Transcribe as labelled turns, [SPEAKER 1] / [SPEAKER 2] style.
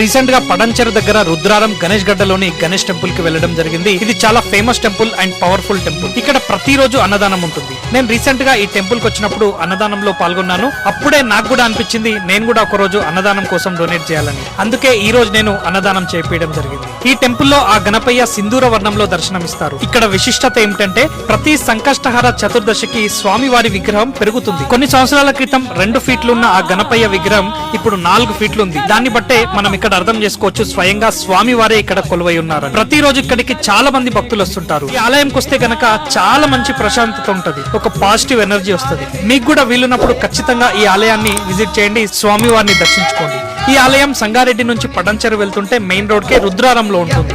[SPEAKER 1] రీసెంట్గా పడంచెర దగ్గర రుద్రారం గణేష్ గడ్డలోని గణేష్ టెంపుల్కి వెళ్ళడం జరిగింది. ఇది చాలా famous temple and powerful temple ఇక్కడ ప్రతిరోజు అన్నదానం ఉంటుంది. నేను రీసెంట్గా ఈ టెంపుల్కి వచ్చినప్పుడు అన్నదానంలో పాల్గొన్నాను. అప్పుడే నాకు కూడా అనిపించింది నేను కూడా ఒక రోజు అన్నదానం కోసం డొనేట్ చేయాలని. అందుకే ఈ రోజు నేను అన్నదానం చేపించడం జరిగింది. ఈ టెంపుల్లో ఆ గణపయ్య సింధూర వర్ణంలో దర్శనమిస్తారు. ఇక్కడ విశిష్టత ఏమిటంటే ప్రతి సంకష్టహార చతుర్దశికి స్వామివారి విగ్రహం పెరుగుతుంది. కొన్ని సంవత్సరాల క్రితం రెండు ఫీట్లు ఉన్న ఆ గణపయ్య విగ్రహం ఇప్పుడు నాలుగు ఫీట్లు ఉంది దాన్ని బట్టే మనం ఇక్కడ అర్థం చేసుకోవచ్చు స్వయంగా స్వామివారే ఇక్కడ కొలువై ఉన్నారు ప్రతిరోజు ఇక్కడికి చాలా మంది భక్తులు వస్తుంటారు. ఈ ఆలయంకి వస్తే గనక చాలా మంచి ప్రశాంతత ఉంటది. ఒక పాజిటివ్ ఎనర్జీ వస్తుంది. మీకు కూడా వీలున్నప్పుడు ఖచ్చితంగా ఈ ఆలయాన్ని విజిట్ చేయండి స్వామివారిని దర్శించుకోండి. ఈ ఆలయం సంగారెడ్డి నుంచి పడంచెరు వెళ్తుంటే మెయిన్ రోడ్ కే రుద్రారంలో ఉంటుంది.